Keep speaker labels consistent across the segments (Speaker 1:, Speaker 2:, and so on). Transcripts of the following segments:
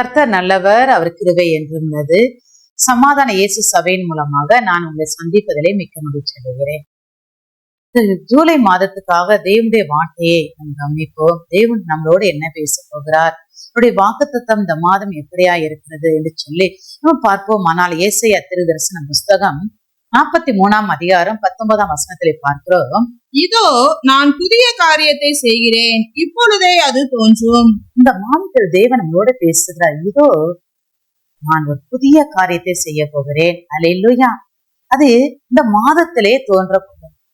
Speaker 1: கர்த்தர் நல்லவர் அவர் கிருவை என்றும் சமாதான இயேசு சபையின் மூலமாக நான் உங்களை சந்திப்பதிலே மிக்க மகிழ்ச்சி அடைகிறேன். ஜூலை மாதத்துக்காக தேவனுடைய வார்த்தையை நாம் கவனிப்போம். தேவன் நம்மளோடு என்ன பேச போகிறார்? அவருடைய வாக்குத்தத்தம் இந்த மாதம் எப்படியா இருக்கிறது என்று சொல்லி நம்ம பார்ப்போம். ஆனால் ஏசையா திருதரிசன புஸ்தகம் நாற்பத்தி மூணாம் அதிகாரம் பத்தொன்பதாம் வசனத்திலே பார்க்கிறோம்.
Speaker 2: இதோ நான் புதிய காரியத்தை செய்கிறேன். இப்பொழுதே அது தோன்றும்.
Speaker 1: இந்த மாதத்தில் தேவன் நம்மளோட பேசுகிறார். இதோ நான் ஒரு புதிய காரியத்தை செய்ய போகிறேன். அலையிலுயா அது இந்த மாதத்திலே தோன்ற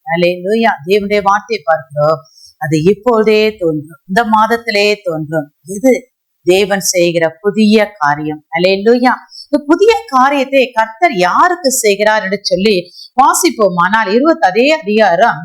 Speaker 1: அலையிலுயா தேவனுடைய வார்த்தையை பார்க்கிறோம். அது இப்பொழுதே தோன்றும். இந்த மாதத்திலே தோன்றும். இது தேவன் செய்கிற புதிய காரியம். அலையிலுயா இந்த புதிய காரியத்தை கர்த்தர் யாருக்கு செய்கிறார் என்று சொல்லி வாசிப்போம். ஆனால் இருபத்தி அதே அதிகாரம்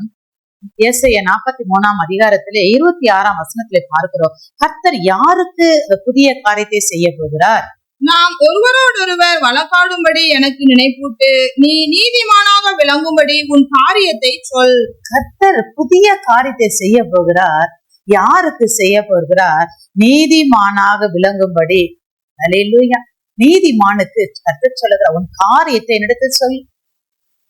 Speaker 1: ஏசைய நாற்பத்தி மூணாம் அதிகாரத்திலே இருபத்தி ஆறாம் வசனத்திலே பார்க்கிறோம். கர்த்தர் யாருக்கு புதிய காரியத்தை செய்ய போகிறார்?
Speaker 2: நாம் ஒருவரோடொருவர் வழக்காடும்படி எனக்கு நினைப்பூட்டு நீ நீதிமானாக விளங்கும்படி உன் காரியத்தை சொல்.
Speaker 1: கர்த்தர் புதிய காரியத்தை செய்ய போகிறார். யாருக்கு செய்ய போகிறார்? நீதிமானாக விளங்கும்படி. அல்லேலூயா நீதிமானுக்கு கர்த்தர் சொல்லுகிற உன் காரியத்தை என்னிடத்தில் சொல்.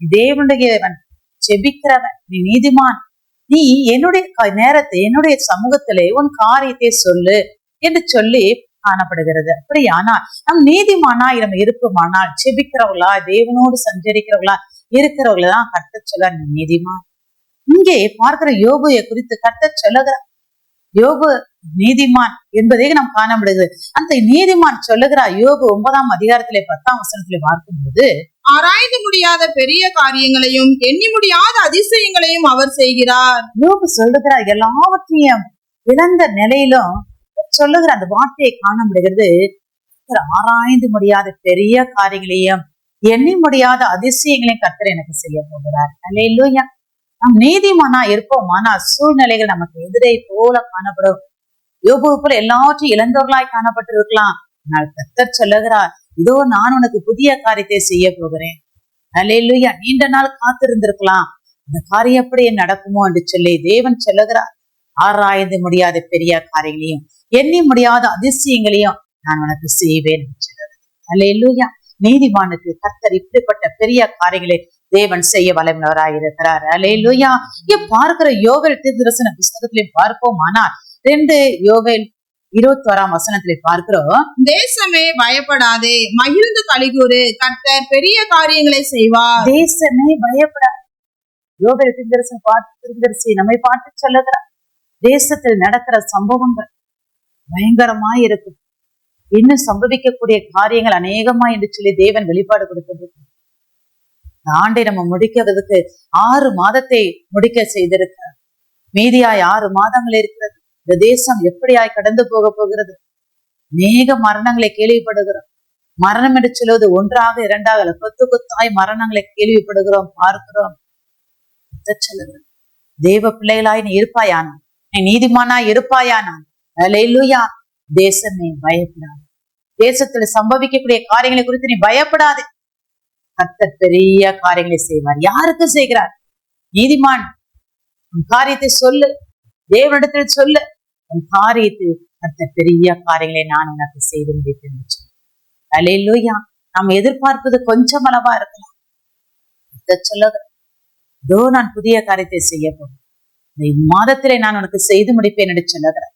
Speaker 1: தேவனுடையவன் செபிக்கிறவன் நீ நீதிமான். நீ என்னுடைய நேரத்தை என்னுடைய சமூகத்திலே உன் காரியத்தை சொல்லு என்று சொல்லி காணப்படுகிறது. அப்படியானால் நம் நீதிமானா நம்ம இருப்போமானால் செபிக்கிறவர்களா தேவனோடு சஞ்சரிக்கிறவர்களா இருக்கிறவங்களா தான் சொல்ல நீ நீதிமான். இங்கே பார்க்கிற யோகையை குறித்து கர்த்தர் சொல்லுகிற யோபு நீதிமான் என்பதை நாம் காண முடிகிறது அந்த நீதிமான் சொல்லுகிறார் யோபு ஒன்பதாம் அதிகாரத்திலே பத்தாம் வசனத்திலே பார்க்கும்போது
Speaker 2: ஆராய்ந்து முடியாத பெரிய காரியங்களையும் எண்ணி முடியாத அதிசயங்களையும் அவர் செய்கிறார்.
Speaker 1: யோபு சொல்லுகிறார் எல்லாவற்றையும் இழந்த நிலையிலும் சொல்லுகிற அந்த வார்த்தையை காண முடிகிறது. ஆராய்ந்து முடியாத பெரிய காரியங்களையும் எண்ணி முடியாத அதிசயங்களையும் கர்த்தர் எனக்கு செய்ய போகிறார். அல்லேலூயா நாம் நீதிமானா இருப்போமானா சூழ்நிலைகள் நமக்கு எதிரே போல காணப்படும். யோபு போல எல்லாவற்றையும் இழந்தவர்களாய் காணப்பட்டிருக்கலாம். ஆனால் கத்தர் சொல்லுகிறார் இதோ நான் உனக்கு புதிய காரியத்தை செய்ய போகிறேன். அலையிலுயா நீண்ட நாள் காத்திருந்திருக்கலாம். இந்த காரியம் எப்படி நடக்குமோ என்று சொல்லி தேவன் சொல்லுகிறார். ஆராய்ந்து முடியாத பெரிய காரியங்களையும் எண்ணி முடியாத அதிசயங்களையும் நான் உனக்கு செய்வேன் அலையிலுயா நீதிமானுக்கு கர்த்தர் இப்படிப்பட்ட பெரிய காரியங்களை தேவன் செய்ய வல்லவராய் இருக்கிறார். அல்லேலூயா. இங்க பார்க்கிற யோகல் தீர்தரிசன புஸ்தகத்திலே பார்ப்போம் ஆனால் ரெண்டு யோகல் இருபத்தி ஓராம் வசனத்திலே பார்க்கிறோம்.
Speaker 2: தேசமே பயப்படாதே மகிழ்ந்து கலிகூறு கர்த்தர் பெரிய காரியங்களை செய்வார்.
Speaker 1: தேசமே பயப்பட யோகல் தீர்தரிசன பார்த்து தீர்தரிசி நம்மை பார்த்து சொல்லுகிறார் தேசத்தில் நடக்கிற சம்பவங்கள் பயங்கரமாய் இருக்கும். இன்னும் சம்பவிக்கக்கூடிய காரியங்கள் அநேகமா என்று சொல்லி தேவன் வெளிப்பாடு கொடுத்தது இந்த ஆண்டை நம்ம முடிக்கிறதுக்கு ஆறு மாதத்தை முடிக்க செய்திருக்கிறார். மீதியாய் ஆறு மாதங்கள் இருக்கிறது. இந்த தேசம் எப்படியாய் கடந்து போக போகிறது? அநேக மரணங்களை கேள்விப்படுகிறோம். மரணம் என்று சொல்வது ஒன்றாக இரண்டாக கொத்து கொத்தாய் மரணங்களை கேள்விப்படுகிறோம் பார்க்கிறோம். தேவ பிள்ளைகளாய் நீ இருப்பாயானா நீ நீதிமானாய் இருப்பாயானா அல்லேலூயா தேசமே பயப்படாது. தேசத்துல சம்பவிக்கக்கூடிய காரியங்களை குறித்து நீ பயப்படாது. கத்த பெரிய காரியங்களை செய்வார். யாருக்கு செய்கிறார்? நீதிமான். உன் காரியத்தை சொல்லு. தேவனிடத்தில் சொல்லு. உன் காரியத்தை கர்த்தர் பெரிய காரியங்களை நான் உனக்கு செய்து முடித்தேன் அலையிலோயா நாம் எதிர்பார்ப்பது கொஞ்சம் அளவா இருக்கலாம். கர்த்தர் இதோ நான் புதிய காரியத்தை செய்ய போகிறேன். இந்த மாதத்திலே நான் உனக்கு செய்து முடிப்பேன் என்று சொல்லுகிறேன்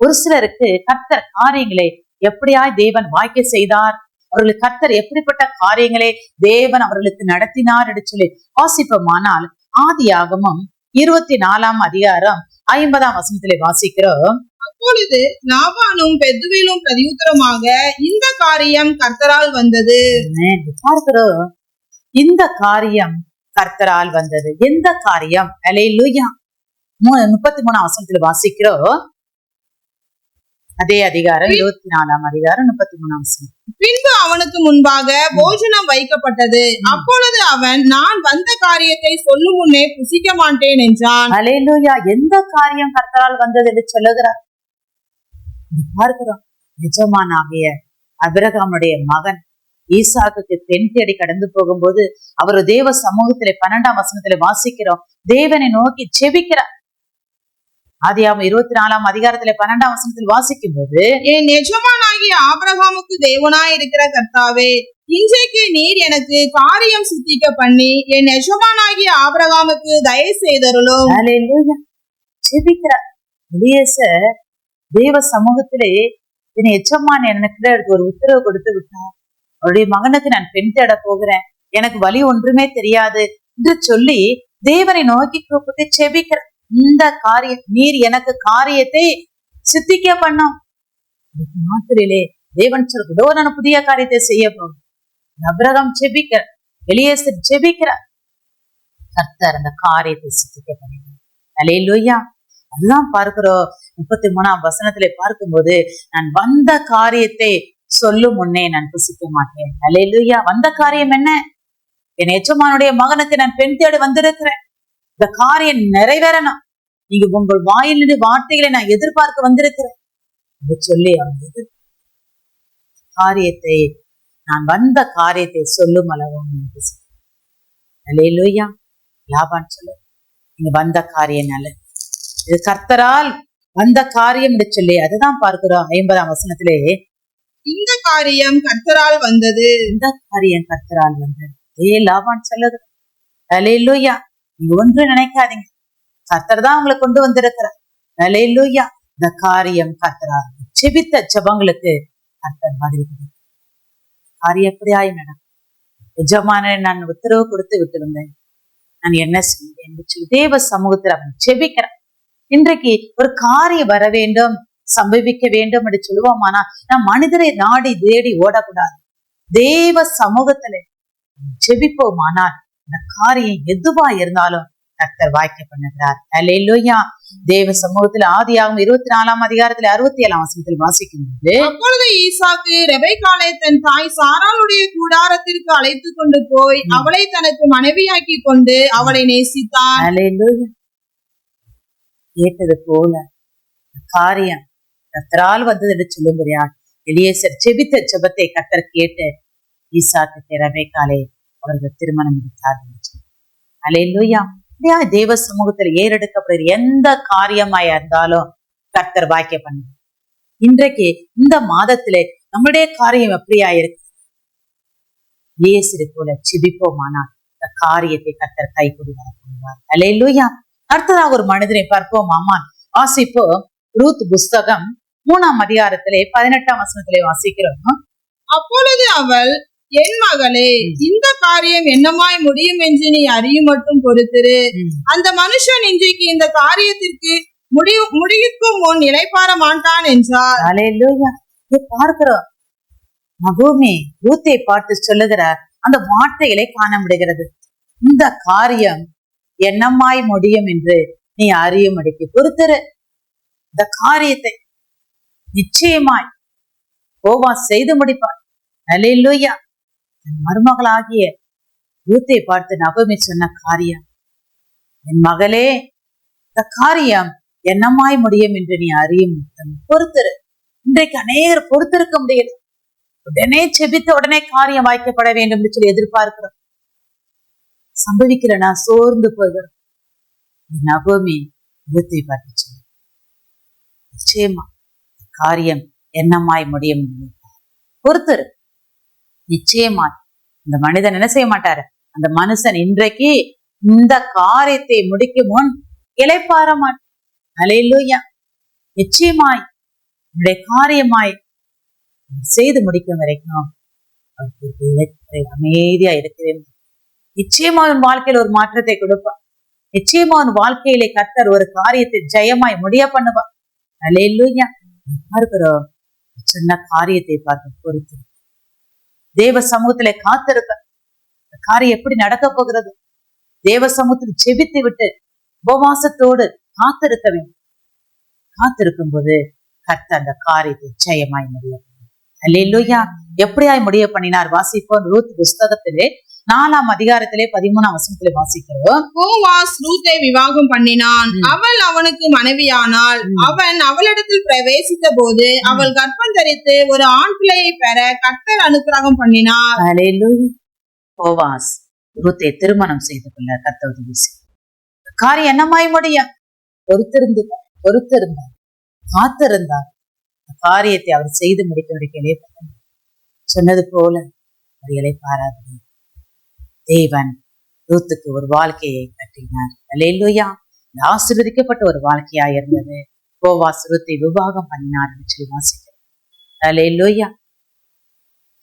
Speaker 1: ஒரு சிலருக்கு கத்தர் காரியங்களை எப்படியாய் தேவன் வாய்க்க செய்தார்? அவர்களுக்கு கர்த்தர் எப்படிப்பட்ட காரியங்களை தேவன் அவர்களுக்கு நடத்தினார் என்று சொல்லி வாசிப்போமானால் ஆதியாகமம் இருபத்தி நாலாம் அதிகாரம் ஐம்பதாம் வசனத்திலே வாசிக்கிறோம்.
Speaker 2: அப்பொழுது லாபானும் பெத்துவிலும் பிரதியுத்தரமாக இந்த காரியம் கர்த்தரால் வந்தது.
Speaker 1: பார்க்கிறோம். இந்த காரியம் கர்த்தரால் வந்தது. எந்த காரியம்? அலையிலுயா முப்பத்தி மூணாம் வசனத்துல வாசிக்கிறோம். அதே அதிகாரம் இருபத்தி நாலாம் அதிகாரம் முப்பத்தி மூணாம்
Speaker 2: பின்பு அவனுக்கு முன்பாக போஜனம் வைக்கப்பட்டது. அப்பொழுது அவன் நான் வந்த காரியத்தை சொல்லும் முன்னே புசிக்க மாட்டேன் என்றான்.
Speaker 1: அலையிலுயா எந்த காரியம் கர்த்தரால் வந்தது என்று சொல்லுகிறார்? பார்க்கிறோம். நிஜமானாகிய அபிரகாமுடைய மகன் ஈசாக்குக்கு பெண் தேடி கடந்து போகும்போது அவர் தேவ சமூகத்திலே பன்னெண்டாம் வசனத்திலே வாசிக்கிறோம். தேவனை நோக்கி செபிக்கிறார் ஆதியாம இருபத்தி நாலாம் அதிகாரத்திலே பன்னெண்டாம் வசனத்தில் வாசிக்கும் போது
Speaker 2: என் எஜமானாகிய ஆபிரகாமுக்கு தேவனாய் இருக்கிற கர்த்தாவே இன்றைக்கு நீர் எனக்கு காரியம் சித்திக்க பண்ணி என் எஜமானாகிய ஆபிரகாமுக்கு தயவு செய்தருளும்.
Speaker 1: ஹalleluya. ஜெபிக்கிறார். எலியேசர் தேவ சமூகத்திலே என் எச்சம்மான் எனக்கு ஒரு உத்தரவு கொடுத்து விட்டார். அவருடைய மகனுக்கு நான் பெண் தேட போகிறேன். எனக்கு வழி ஒன்றுமே தெரியாது. என்று சொல்லி தேவனை நோக்கி கூப்பிட்டு செபிக்கிற இந்த காரியம் நீர் எனக்கு காரியத்தை சித்திக்க பண்ணும். இந்த தேவன் சொல்கிறதோ நான் புதிய காரியத்தை செய்ய போகும் அபிரகம் செபிக்க எலியேசர் ஜெபிக்கிறார். கர்த்தர் அந்த காரியத்தை சித்திக்க அலே லுய்யா அதுதான் பார்க்கிறோம். முப்பத்தி மூணாம் வசனத்துல பார்க்கும்போது நான் வந்த காரியத்தை சொல்லும் முன்னே நான் புசிக்க மாட்டேன். அலே அலையிலுயா வந்த காரியம் என்ன? என் எச்சமானுடைய மகனுக்கு நான் பெண் தேடி வந்திருக்கிறேன். இந்த காரியம் நிறைவேறணும். நீங்க உங்கள் வாயிலிருந்து வார்த்தைகளை நான் எதிர்பார்க்க வந்திருக்கிறேன். என்று சொல்லி அவன் காரியத்தை நான் வந்த காரியத்தை சொல்லும் அளவும் அலையிலுயா லாபான் சொல்லு. நீங்க வந்த காரியம் நல்லது. இது கர்த்தரால் வந்த காரியம் என்று சொல்லி அதுதான் பார்க்கிறோம் ஐம்பதாம் வசனத்திலே.
Speaker 2: இந்த காரியம் கர்த்தரால் வந்தது.
Speaker 1: இந்த காரியம் கர்த்தரால் வந்தது. ஏ லாபான் சொல்லுது அலையிலூயா நீங்க ஒன்று நினைக்காதீங்க. கர்த்தர் தான் உங்களை கொண்டு வந்திருக்கிறார். அலையிலூயா இந்த காரியம் கர்த்தரா செபித்த ஜபங்களுக்கு கர்த்தர் பதில் காரியம் எப்படியாய் நடக்கும் எஜமான நான் உத்தரவு கொடுத்து விட்டிருந்தேன். நான் என்ன செய்வேன் தேவ சமூகத்தில் அவன் செபிக்கிறான். இன்றைக்கு ஒரு காரியம் வர வேண்டும் சம்பவிக்க வேண்டும் என்று சொல்லுவோமானா நான் மனிதரை நாடி தேடி ஓடக்கூடாது. தேவ சமூகத்துல செபிப்போமானால் இந்த காரியம் எதுவா இருந்தாலும் கர்த்தர் வாய்க்க பண்ணுகிறார். அல்லேலூயா தேவ சமூகத்தில் ஆதியாகும் இருபத்தி நாலாம் அதிகாரத்துல அறுபத்தி ஏழாம் வசனத்தில் வாசிக்கும் போது
Speaker 2: அப்பொழுது ஈசாக்கு ரெபெக்காளை தன் தாய் சாராளுடைய கூடாரத்திற்கு அழைத்து கொண்டு போய் அவளை தனக்கு மனைவியாக்கி கொண்டு அவளை நேசித்தான்.
Speaker 1: அல்லேலூயா கேட்டது போல காரியம் கர்த்தரால் வந்தது என்று சொல்லும்படியால் எலியேசர் செபித்த ஜெபத்தை கர்த்தர் கேட்டு ஈசாக்கு ரபேக்காலே அவர்கள் திருமணம் முடித்தார்கள் அலையிலூயா. தேவ சமூகத்தில் ஏறெடுக்கப்படுகிற எந்த காரியமாயா இருந்தாலும் கர்த்தர் வாக்கிய பண்ண இன்றைக்கு இந்த மாதத்திலே நம்முடைய காரியம் எப்படியா இருக்கு இயேசு போல சிபிப்போமானால் இந்த காரியத்தை கர்த்தர் கைகூடி வரப்படுவார் அலையிலூயா. அடுத்ததாக ஒரு மனிதனை பார்ப்போம். ஆமான் வாசிப்போ. ரூத் புஸ்தகம் மூணாம் அதிகாரத்திலே பதினெட்டாம் வசனத்திலே வாசிக்கிறோம்.
Speaker 2: அப்பொழுது அவள் என் மகளே இந்த காரியம் என்னமாய் முடியும் என்று நீ அறியும் மட்டும் பொறுத்திரு. அந்த மனுஷன் இன்றைக்கு இந்த காரியத்திற்கு முடிவு முடிவுக்கும் முன் இளைப்பாற மாட்டான் என்றார்.
Speaker 1: பார்க்கிறோம் மகோமே ரூத்தை பார்த்து சொல்லுகிறார். அந்த வார்த்தைகளை காண முடிகிறது இந்த காரியம் என்னமாய் முடியும் என்று நீ அறியும்படிக்கு பொறுத்திரு. இந்த காரியத்தை நிச்சயமாய் கோவா செய்து முடிப்பார். அலையிலூயா. என் மருமகளாகிய ரூத்தை பார்த்து நபமி சொன்ன காரியம். என் மகளே இந்த காரியம் என்னமாய் முடியும் என்று நீ அறியும் பொறுத்திரு. இன்றைக்கு அநேகர் பொறுத்திருக்க முடியல. உடனே செபித்து உடனே காரியம் வாய்க்கப்பட வேண்டும் என்று சொல்லி எதிர்பார்க்கிறோம். நான் சோர்ந்து போகிறோம் நபமி ரூத்தை பார்த்து நிச்சயமா காரியம் என்னமாய் முடியும் என்று பொறுத்திரு. நிச்சயமாய் இந்த மனிதன் என்ன செய்ய மாட்டாரு? அந்த மனுஷன் இன்றைக்கு இந்த காரியத்தை முடிக்கும் முன் இளைப்பாற மாட்டார் அலையிலூயா. நிச்சயமாய் உன்னுடைய காரியமாய் செய்து முடிக்கும் வரைக்கும் அமைதியா இருக்கிறேன். நிச்சயமா உன் வாழ்க்கையில ஒரு மாற்றத்தை கொடுப்பான். நிச்சயமா உன் வாழ்க்கையிலே கத்தர் ஒரு காரியத்தை ஜெயமாய் முடிய பண்ணுவான் அலையிலூயா. பார்க்கிறோம் சின்ன காரியத்தை பார்த்து பொறுத்து. தேவ சமூகத்திலே காத்திருக்க காரியம் எப்படி நடக்க போகிறது? தேவ சமூகத்தில் செபித்து விட்டு உபவாசத்தோடு காத்திருக்க வேண்டும். காத்திருக்கும் போது கர்த்த அந்த காரியத்தை ஜெயமாய் முடியும் அல்லேலூயா. எப்படியாய் முடிய பண்ணினார் வாசிப்போம் ரூத் புஸ்தகத்திலே நாலாம் அதிகாரத்திலே பதிமூணாம் வசனத்திலே வாசிக்கிறோம்.
Speaker 2: போவாஸ் ரூத்தை விவாகம் பண்ணினான். அவள் அவனுக்கு மனைவியானாள்.
Speaker 1: ம்.
Speaker 2: அவன் அவளிடத்தில் பிரவேசித்த போது அவள் கர்ப்பம் தரித்து ஒரு ஆண் பிள்ளையை பெற கர்த்தர் அனுக்கிரகம் பண்ணினார்.
Speaker 1: போவாஸ் ரூத்தை திருமணம் செய்து கொள்ள கர்த்தர் உதவி. காரியம் என்னமாய் முடியும்? பொறுத்திருந்து பொறுத்திருந்தார். காத்திருந்தார். காரியத்தை அவர் செய்து முடித்தவரை கேள்விப்பட்டார் சொன்னது போல அவர்களை இளைப்பாராது தேவன் ரூத்துக்கு ஒரு வாழ்க்கையை கட்டினார். அல்லேலூயா. ஆசிர்வதிக்கப்பட்ட ஒரு வாழ்க்கையா இருந்தது. போவாஸ் ரூத்தை விவாகம் பண்ணினார் என்று சொல்லி வாசிக்கிறோம். அல்லேலூயா.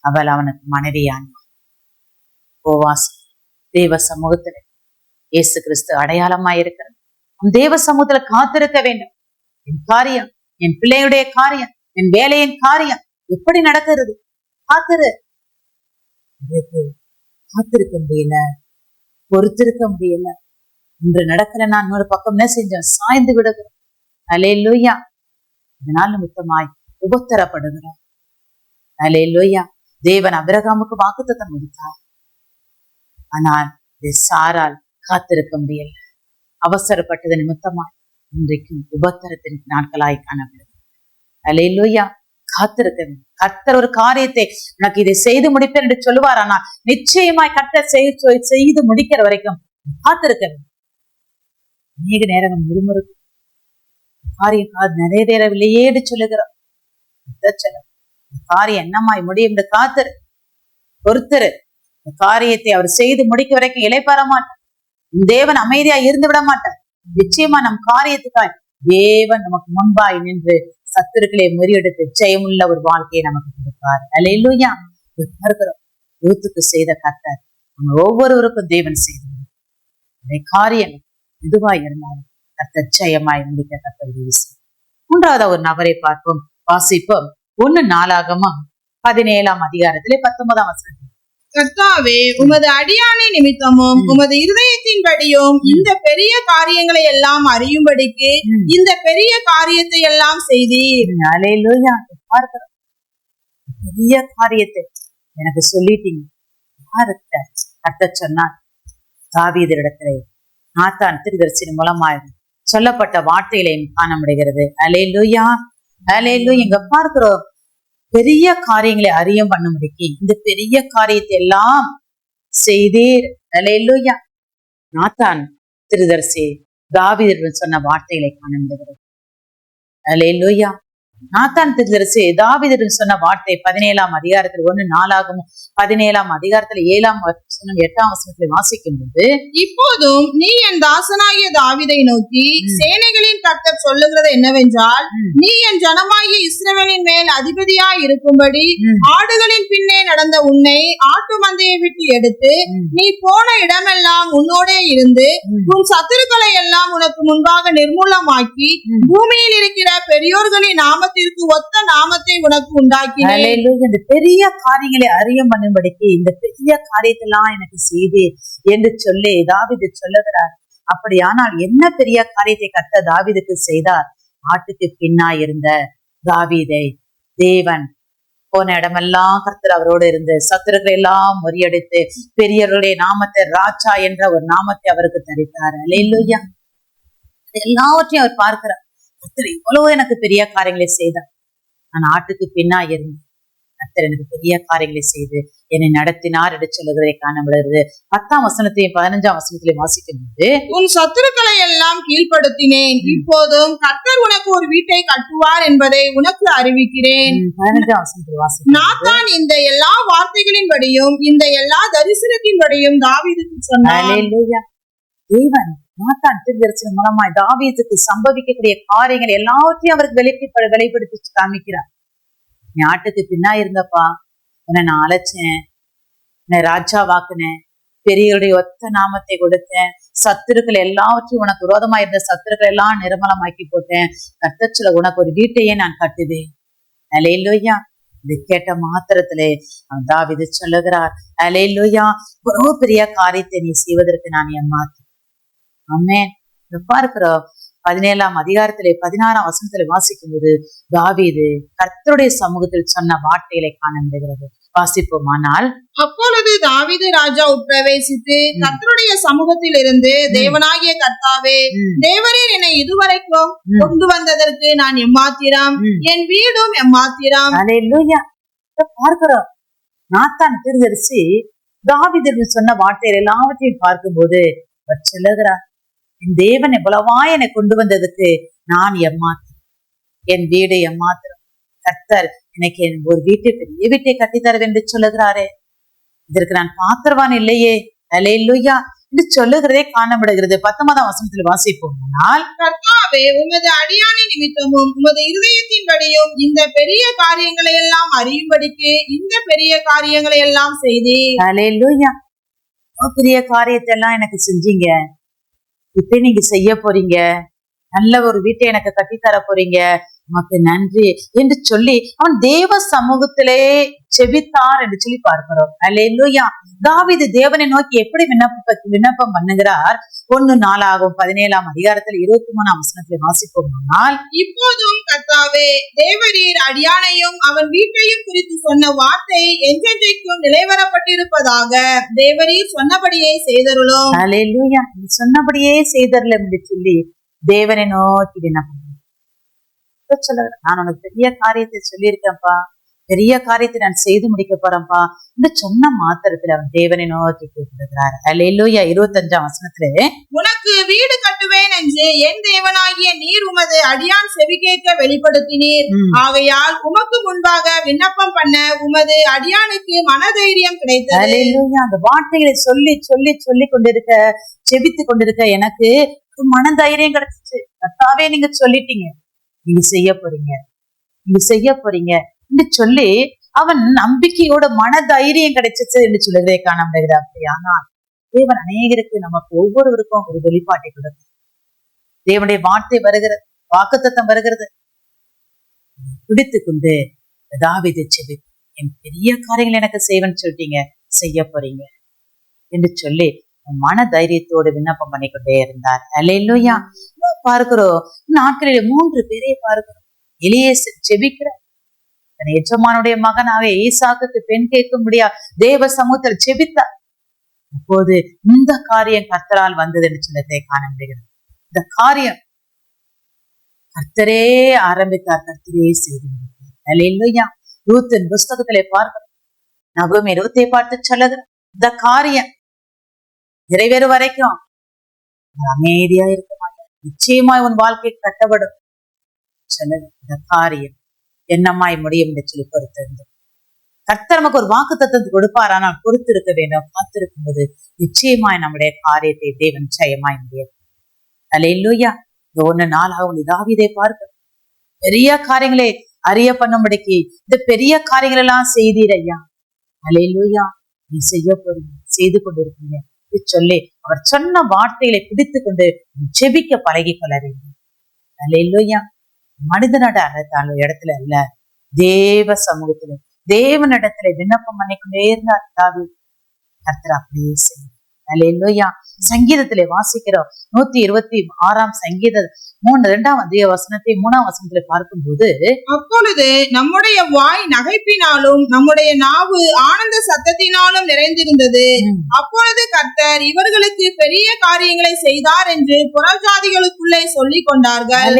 Speaker 1: அவள் அவனுக்கு மனைவியானாள். போவாஸ் தேவ சமூகத்தில் இயேசு கிறிஸ்து அடையாளமாய் இருக்கிறது தேவ சமூகத்துல காத்திருக்க வேண்டும். என் காரியம் என் பிள்ளையுடைய காரியம் என் வேலையின் காரியம் எப்படி நடக்கிறது? காத்திரு. காத்திருக்க முடியல. பொறுத்திருக்க முடியல. இன்று நடக்கிற நான் இன்னொரு பக்கம் என்ன செஞ்சேன் சாய்ந்து விடுகிறேன் அலே லோய்யா இதனால் நிமித்தமாய் உபத்தரப்படுகிறோம் அலே லோய்யா தேவன் அபிரகாமுக்கு வாக்குத்தத்தம் கொடுத்தார். ஆனால் சாரால் காத்திருக்க முடியல. அவசரப்பட்டது நிமித்தமாய் இன்றைக்கும் உபத்தரத்தின் நாட்களாய் காணப்படும் அலே லூயா காத்திருக்க கத்தர் ஒரு காரியத்தை உனக்கு இதை செய்து முடிப்பேன் என்று சொல்லுவார் ஆனால் நிச்சயமாய் கட்ட செய்- செய்து முடிக்கிற வரைக்கும் காத்திருக்க அநேக நேரங்கள் முறுமுறுக்கும். காரியம் நிறைவேறவில்லையே என்று சொல்லுகிறோம் காரியம் என்னமாய் முடியும் என்று காத்திரு. பொறுத்தரு. இந்த காரியத்தை அவர் செய்து முடிக்க வரைக்கும் இலைப்பாற மாட்டார். தேவன் அமைதியா இருந்து விட மாட்டார். நிச்சயமா நம் காரியத்துக்காய் தேவன் நமக்கு முன்பாய் நின்று சத்துருக்களை முறியெடுத்து ஜெயமுள்ள ஒரு வாழ்க்கையை நமக்கு கொடுப்பார். அல்லேலூயா. யூத்துக்கு செய்த கர்த்தர் நம்ம ஒவ்வொருவருக்கும் தேவன் செய்தார் காரியம் எதுவாய் இருந்தாலும் கர்த்தர் ஜெயமாய் முடிக்க கர்த்தர் உதவி மூன்றாவது ஒரு நபரை பார்ப்போம் வாசிப்போம். ஒண்ணு நாளாகமும் பதினேழாம் அதிகாரத்திலே பத்தொன்பதாம் வசனம்.
Speaker 2: கர்த்தாவே உமது அடியானை நிமித்தமும். உமது இருதயத்தின்படியும் இந்த பெரிய காரியங்களை எல்லாம் அறியும்படிக்கு. இந்த பெரிய காரியத்தை எல்லாம் செய்தீர்
Speaker 1: பெரிய காரியத்தை எனக்கு சொல்லிட்டீங்க. யாருக்கிட்ட கத்த சொன்னார். தாவீதரிடத்துல நாத்தான் திருதர்சின் மூலமாக சொல்லப்பட்ட வார்த்தைகளையும் காண முடிகிறது அலையிலூயா. அலையிலூயா. இங்க பார்க்கிறோம். பெரிய காரியங்களை அறியும் பண்ண முடிக்கி இந்த பெரிய காரியத்தை எல்லாம் செய்தீர். அலையிலூயா நாத்தான் திருதர்சி. தாவீதரிடம் சொன்ன வார்த்தைகளை காண முடிகிறது அலையிலூயா நாத்தான் திருதரிசி தாவிதரிடம் சொன்ன வார்த்தை பதினேழாம் அதிகாரத்தில் ஒண்ணு நாலாகவும் பதினேழாம் அதிகாரத்துல ஏழாம் வசனம் எட்டாம் வசனத்துல வாசிக்கும் போது
Speaker 2: இப்போதும் நீ என் தாசனாகிய தாவீதை நோக்கி. சேனைகளின் கர்த்தர் சொல்லுகிறது என்னவென்றால். நீ என் ஜனமாகிய இஸ்ரவேலின் மேல் அதிபதியாய் இருக்கும்படி. ஆடுகளின் பின்னே நடந்த உன்னை ஆட்டு மந்தையை விட்டு எடுத்து. நீ போன இடமெல்லாம் உன்னோடே இருந்து. உன் சத்துருக்களை எல்லாம் உனக்கு முன்பாக நிர்மூலமாக்கி. பூமியில் இருக்கிற பெரியோர்களின் நாமத்திற்கு ஒத்த நாமத்தை உனக்கு உண்டாக்கினேன்.
Speaker 1: இந்த பெரிய காரியங்களை அறிய பண்ணும்படிக்கு இந்த பெரிய காரியத்தெல்லாம் எனக்கு செய்து என்று சொல்லி தாவிது சொல்லுகிறார் அப்படியானால் என்ன பெரிய காரியத்தை கத்த தாவிதுக்கு செய்தார்? ஆட்டுக்கு பின்னா இருந்த தாவிதை. தேவன் போன இடமெல்லாம் கர்த்தர் அவரோடு இருந்து சத்துருக்களை எல்லாம் முறியடித்து பெரியவருடைய நாமத்தை ராஜா என்ற ஒரு நாமத்தை அவருக்கு தரித்தார். அலையிலுயா எல்லாவற்றையும் அவர் பார்க்கிறார். கர்த்தர் இவ்வளவு எனக்கு பெரிய காரியங்களை செய்தார் நான் ஆட்டுக்கு பின்னா இருந்தேன் கர்த்தர் எனக்கு பெரிய காரியங்களை செய்து என்னை நடத்தினார் என்று சொல்லுகிறதை காணப்படுகிறது. பத்தாம் வசனத்தையும் பதினஞ்சாம் வசனத்திலையும் வாசிக்கும் போது
Speaker 2: உன் சத்துருக்களை எல்லாம் கீழ்ப்படுத்தினேன். இப்போதும் கர்த்தர் உனக்கு ஒரு வீட்டை கட்டுவார் என்பதை உனக்கு அறிவிக்கிறேன்.
Speaker 1: பதினஞ்சாம் வசனத்தில் வாசிக்கும்
Speaker 2: நாத்தான் இந்த எல்லா வார்த்தைகளின்படியும் இந்த எல்லா தரிசனத்தின்படியும் தாவீதுக்கு சொன்னான்.
Speaker 1: ஹalleluya. தேவன் நாத்தான் திருதரிசன மூலமாய் தாவியத்துக்கு சம்பவிக்கக்கூடிய காரியங்கள் எல்லாவற்றையும் அவருக்கு வெளிப்பட வெளிப்படுத்தி காமிக்கிறார் நீ ஆட்டுக்கு பின்னா இருந்தப்பா உன்னை நான் அழைச்சேன். உன்னை ராஜா வாக்குனேன் பெரியவருடைய ஒத்த நாமத்தை கொடுத்தேன். சத்துருக்கள் எல்லாவற்றையும் உனக்கு விரோதமா இருந்த சத்துருக்கள் எல்லாம் நிர்மலமாக்கி போட்டேன். கர்த்தச்சுல உனக்கு ஒரு வீட்டையே நான் கட்டுவேன். அலையிலோயா. இது கேட்ட மாத்திரத்திலே அவன் தாவிது சொல்லுகிறார். அலையிலோயா. இவ்வளவு பெரிய காரியத்தை நீ செய்வதற்கு நான் என் ஆமென். இங்க பார்க்கிறோம் பதினேழாம் அதிகாரத்திலே பதினாறாம் வசனத்திலே வாசிக்கும் போது தாவீது கர்த்தருடைய சமூகத்தில் சொன்ன வார்த்தைகளை காண முடிகிறது வாசிப்போமானால்
Speaker 2: அப்பொழுது தாவீது ராஜா உட்பிரவேசித்து கர்த்தருடைய சமூகத்தில் இருந்து தேவனாகிய கர்த்தாவே தேவரீர் என்னை இதுவரைக்கும் கொண்டு வந்ததற்கு நான் எம்மாத்திரம். என் வீடும் எம்மாத்திரம்.
Speaker 1: பார்க்கிறோம் நாத்தான் திருதரிசி தாவிதர் சொன்ன வார்த்தைகள் எல்லாவற்றையும் பார்க்கும்போது அவர் சொல்லுகிறார் என் தேவன் எவ்வளவா என்னை கொண்டு வந்ததுக்கு நான் எம்மாத்திரம். என் வீடு எம்மாத்திரம். கர்த்தர் எனக்கு என் ஒரு வீட்டை பெரிய வீட்டை கட்டித்தரது என்று சொல்லுகிறாரே. இதற்கு நான் பாத்திரவான் இல்லையே. அலையிலுயா என்று சொல்லுகிறதே காணப்படுகிறது. பத்தொன்பதாம் வசனத்தில் வாசிப்போம்னால்
Speaker 2: கர்த்தாவே உமது அடியானை நிமித்தமும் உமது இருதயத்தின்படியும் இந்த பெரிய காரியங்களை எல்லாம் அறியும்படிக்கு இந்த பெரிய காரியங்களை எல்லாம் செய்தீர்.
Speaker 1: அலையிலுயா பெரிய காரியத்தை எல்லாம் எனக்கு செஞ்சீங்க. இப்ப நீங்க செய்ய போறீங்க? நல்ல ஒரு வீட்டை எனக்கு கட்டித்தர போறீங்க. உமக்கு நன்றி என்று சொல்லி அவன் தேவ சமூகத்திலே செபித்தார் என்று சொல்லி பார்க்கிறோம். அல்லேலூயா. தாவீது தேவனை நோக்கி எப்படி விண்ணப்ப விண்ணப்பம் பண்ணுகிறார்? ஒன்னு நாளாகும் பதினேழாம் அதிகாரத்தில் இருபத்தி மூணாம் வசனத்தில் வாசிப்போம்னால்
Speaker 2: இப்போதும் கர்த்தாவே தேவரீர் அடியானையும் அவன் வீட்டையும் குறித்து சொன்ன வார்த்தை என்றென்றைக்கும் நிலைவரப்பட்டிருப்பதாக தேவரீர் சொன்னபடியே செய்தருளும்.
Speaker 1: அல்லேலூயா. நீ சொன்னபடியே செய்தரல என்று சொல்லி தேவனை நோக்கி விண்ணப்பம் சொல்லுகிறேன் நான் உனக்கு பெரிய காரியத்தை சொல்லியிருக்கேன்ப்பா. பெரிய காரியத்தை நான் செய்து முடிக்க போறேன்ப்பா. என்று சொன்ன மாத்திரத்துல அவன் தேவனை நோக்கி கூப்பிடுகிறார். அல்லேலூயா இருபத்தஞ்சாம் வசனத்திலே
Speaker 2: உனக்கு வீடு கட்டுவேன் என்று என் தேவனாகிய நீர் உமது அடியான் செவி கேட்க வெளிப்படுத்தினீர் ஆகையால் உமக்கு முன்பாக விண்ணப்பம் பண்ண உமது அடியானுக்கு மனதைரியம் கிடைத்தது.
Speaker 1: அல்லேலூயா அந்த வார்த்தைகளை சொல்லி சொல்லி சொல்லி கொண்டிருக்க செபித்து கொண்டிருக்க எனக்கு ஒரு மன தைரியம் கிடைச்சிச்சு. கர்த்தாவே நீங்க சொல்லிட்டீங்க. நீங்க செய்ய போறீங்க. நீங்க செய்ய போறீங்க. என்று சொல்லி அவன் நம்பிக்கையோட மன தைரியம் கிடைச்சிச்சு என்று சொல்லுவதை காண முடிகிறது அப்படி ஆனால் தேவன் அநேகருக்கு நமக்கு ஒவ்வொருவருக்கும் ஒரு வெளிப்பாட்டை கொடுக்கும் தேவனுடைய வார்த்தை வருகிறது வாக்குத்தத்தம் வருகிறது. பிடித்து கொண்டு தாவிது செவி என் பெரிய காரியங்கள் எனக்கு செய்வேன்னு சொல்லிட்டீங்க செய்ய போறீங்க. என்று சொல்லி மன தைரியத்தோடு விண்ணப்பம் பண்ணிக்கொண்டே இருந்தார். அல்லையா பார்க்கிறோம். நாட்களிலே மூன்று பேரை பார்க்கிறோம். எலியேசர் செபிக்கிற தன் எஜமானுடைய மகனாவே ஈசாக்கு பெண் கேட்கும்படியா தேவ சமூகத்தில் செபித்தார் அப்போது இந்த காரியம் கர்த்தரால் வந்தது என்று சொல்லத்தை காண முடிகிறது இந்த காரியம் கர்த்தரே ஆரம்பித்தார். கர்த்தரே செய்து முடித்தார். ரூத்தின் புஸ்தகத்திலே பார்க்கிறோம். நவமி ரூத்தை பார்த்து சொல்லுகிற இந்த காரியம் நிறைவேறும் வரைக்கும். அமைதியா இருக்க மாட்டேன். நிச்சயமாய் உன் வாழ்க்கை கட்டப்படும். இந்த காரியம் என்னம்மா முடியும் என்று சொல்லி பொறுத்திருந்து. கர்த்தர் நமக்கு ஒரு வாக்கு தத்துவத்தை கொடுப்பார்? ஆனால் பொறுத்திருக்க வேண்டும். காத்திருக்கும் போது நிச்சயமாய் நம்முடைய காரியத்தை தேவன் ஜெயமாய் முடியும். அலையிலூயா இந்த ஒன்னு நாளாகவும் இதாவிதை பார்க்க. பெரிய காரியங்களே அறிய பண்ணும்படிக்கு இந்த பெரிய காரியங்கள் எல்லாம் செய்தீர் ஐயா. அலையிலூயா நீ செய்ய போறீங்க செய்து கொண்டிருக்கீங்க எடுத்து சொல்லி அவர் சொன்ன வார்த்தைகளை பிடித்து கொண்டு ஜெபிக்க பழகி கொள்ள வேண்டும். அலையிலூயா மனிதனோட அகத்தான இடத்துல இல்ல. தேவ சமூகத்துல தேவனிடத்துல விண்ணப்பம் பண்ணிக்கொண்டே இருந்தார். தாவி கர்த்தர் அப்படியே செய்யும் அல்லேலூயா சங்கீதத்திலே வாசிக்கிறோம் நூத்தி இருபத்தி ஆறாம் சங்கீத மூணு இரண்டாம் அதிக வசனத்தை மூணாம் வசனத்துல பார்க்கும்போது
Speaker 2: அப்பொழுது நம்முடைய வாய் நகைப்பினாலும் நம்முடைய நாவு ஆனந்த சத்தத்தினாலும் நிறைந்திருந்தது. அப்பொழுது கர்த்தர் இவர்களுக்கு பெரிய காரியங்களை செய்தார் என்று புறஜாதிகளுக்குள்ளே சொல்லிக் கொண்டார்கள்.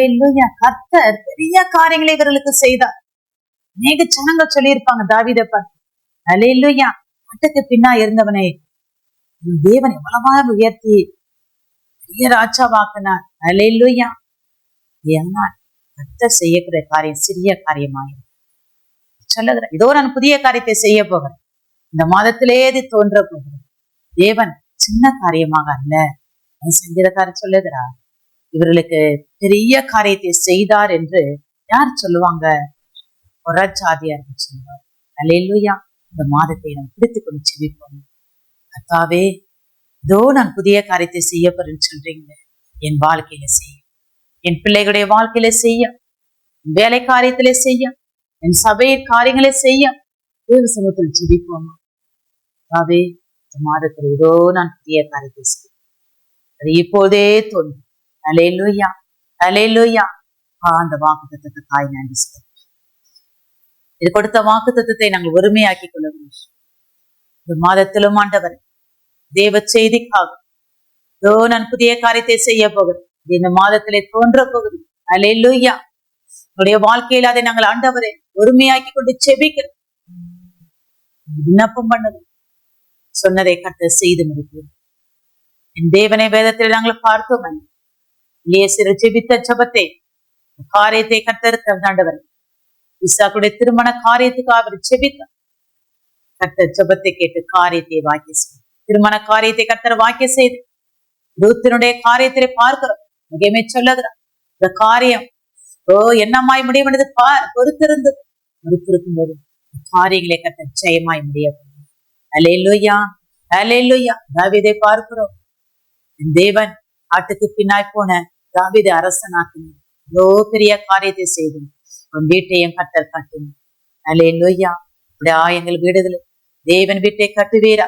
Speaker 1: கர்த்தர் பெரிய காரியங்களை இவர்களுக்கு செய்தார். அநேக ஜனங்கள் சொல்லியிருப்பாங்க தாவீதை பார்த்து அல்லேலூயா அட்டக்கு பின்னா இருந்தவனை தேவன் எவ்வளவாக உயர்த்தி பெரிய ராஜாவாக்கினார் அல்லேலூயா ஏன்னா கர்த்தர் செய்யக்கூடிய காரியம் சிறிய காரியமாயிரும் சொல்லுகிறேன் ஏதோ நான் புதிய காரியத்தை செய்ய போகிறேன். இந்த மாதத்திலே இது தோன்ற போகிறேன் தேவன் சின்ன காரியமாக அல்ல. அது சங்கீதக்காரர் சொல்லுகிறார் இவர்களுக்கு பெரிய காரியத்தை செய்தார் என்று யார் சொல்லுவாங்க? ஒரு ஜாதியார் சொல்லுவார். அல்லேலூயா இந்த மாதத்தை நாம் பிடித்துக் கொண்டு செவிப்போம் கர்த்தாவே இதோ நான் புதிய காரியத்தை செய்ய போறேன்னு சொல்றீங்க. என் வாழ்க்கையில செய்ய என் பிள்ளைகளுடைய வாழ்க்கையில செய்ய வேலை காரியத்திலே செய்ய என் சபையை காரியங்களை செய்ய தேவ சமூகத்தில் ஜெபிப்போமா? கர்த்தாவே இந்த மாதத்தில் இதோ நான் புதிய காரியத்தை செய்ய அது இப்போதே தோன்றும். அலேலுயா அலேலுயா அந்த வாக்கு தத்துவத்தை தாய் நன்றி சொல்லுங்க இது கொடுத்த வாக்கு தத்துவத்தை நாங்கள் ஒருமையாக்கி வேண்டும். இந்த மாதத்திலும் ஆண்டவர் தேவ செய்திக்காக ஓ நான் புதிய காரியத்தை செய்ய போகிறேன் இந்த மாதத்திலே தோன்ற போகுது அலேலுயா உங்களுடைய வாழ்க்கையில் அதை நாங்கள் ஆண்டவரை ஒருமையாக்கி கொண்டு செபிக்கிறோம். விண்ணப்பம் பண்ணுது. சொன்னதை கட்ட செய்து முடிக்கிறோம் என் தேவனை வேதத்தில் நாங்கள் பார்த்தோம். இல்லையே சிறு ஜெபித்த ஜபத்தை காரியத்தை கத்தருக்க ஆண்டவர். இசாக்குடைய திருமண காரியத்துக்காக அவர் செபித்தார் கத்த ஜபத்தை கேட்டு காரியத்தை வாக்கி செய்தார் திருமண காரியத்தை கர்த்தர் வாக்கிய செய்து ரூத்தினுடைய காரியத்தை பார்க்கிறோம். எங்கேயுமே சொல்லுகிறார் இந்த காரியம் ஓ என்னமாய் முடியும் என்றது பார் பொறுத்திருந்து பொறுத்திருக்கும் போது காரியங்களை கர்த்தர் ஜெயமாய் முடிய அலே லுய்யா தாவிதை பார்க்கிறோம். தேவன் ஆட்டுக்கு பின்னாய் போன தாவிதை அரசனாக்கினார் எவ்வளோ பெரிய காரியத்தை செய்து உன் வீட்டையும் கர்த்தர் அலே லுய்யா இப்படியா எங்கள் வீடுகளில் தேவன் வீட்டை கட்டுவீரா?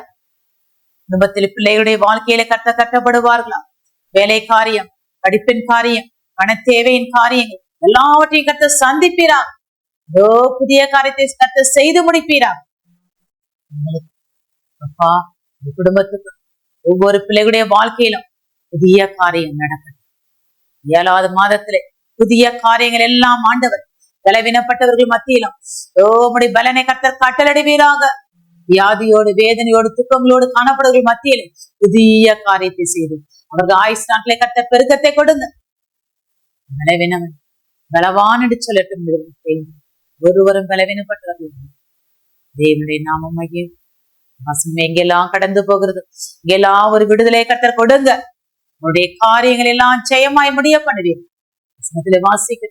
Speaker 1: குடும்பத்தில் பிள்ளைகளுடைய வாழ்க்கையில கட்ட கட்டப்படுவார்களா? வேலை காரியம் படிப்பின் காரியம் பண தேவையின் காரியங்கள் எல்லாவற்றையும் கத்த சந்திப்பீரா ஏதோ புதிய காரியத்தை கத்த செய்து முடிப்பீரா அப்பா குடும்பத்துக்கு ஒவ்வொரு பிள்ளைகளுடைய வாழ்க்கையிலும் புதிய காரியம் நடக்கட்டும். ஏழாவது மாதத்திலே புதிய காரியங்கள் எல்லாம் ஆண்டவர் பலவீனப்பட்டவர்கள் மத்தியிலும் ஓ முடி பலனை கத்தர் கட்டளடுவீராக வியாதியோடு வேதனையோடு துக்கங்களோடு காணப்படுகிற மத்தியில் புதிய காரியத்தை செய்து அவர்கள் ஆயுஷ் நாட்களை கட்ட பெருக்கத்தை கொடுங்க. பலவீனவன் சொல்லட்டும் ஒருவரும் பலவீனப்பட்டவர்கள். தேவனுடைய நாமம் மகிழும் வசம் எங்கெல்லாம் கடந்து போகிறது. இங்கெல்லாம் ஒரு விடுதலை கத்தர் கொடுங்க. உன்னுடைய காரியங்கள் எல்லாம் ஜெயமாய் முடிய பண்ணுவீர். வாசிக்க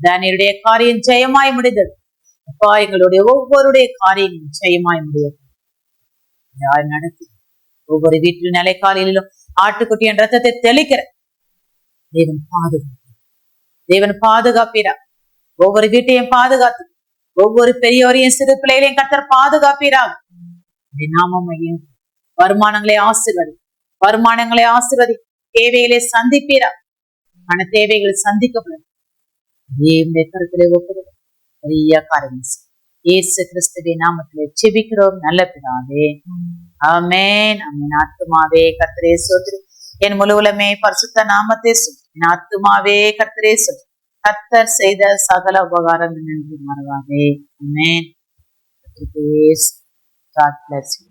Speaker 1: தானியருடைய காரியம் ஜெயமாய் முடிந்தது. அப்பா எங்களுடைய ஒவ்வொருடைய காரியம் நிச்சயமாய் முடியும். யார் நடத்தி? ஒவ்வொரு வீட்டிலும் நிலைக்காலிலும் ஆட்டுக்குட்டியின் ரத்தத்தை தெளிக்கிற தேவன் பாதுகாப்பு தேவன் பாதுகாப்பீரா? ஒவ்வொரு வீட்டையும் பாதுகாத்து ஒவ்வொரு பெரியோரையும் சிறு பிள்ளைகளையும் கத்தர் பாதுகாப்பீரா? நாமம் வருமானங்களை ஆசிர்வதி வருமானங்களை ஆசிர்வதி தேவைகளை சந்திப்பீரா? பண தேவைகளை சந்திக்கப்படும். கருத்திலே ஒப்புதல். பெரிய காரியம் செய். இயேசு கிறிஸ்துவின் நாமத்திலே செபிக்கிறோம் நல்ல பிதாவே. ஆமேன். அம்மன் ஆத்துமாவே கர்த்தரே சோத்ரி. என் முழுவலமே பரிசுத்த நாமத்தை சொல் என் ஆத்துமாவே கர்த்தரே சொல் கர்த்தர் செய்த சகல உபகாரங்கள் நன்றி மறவாதே ஆமென். God bless you.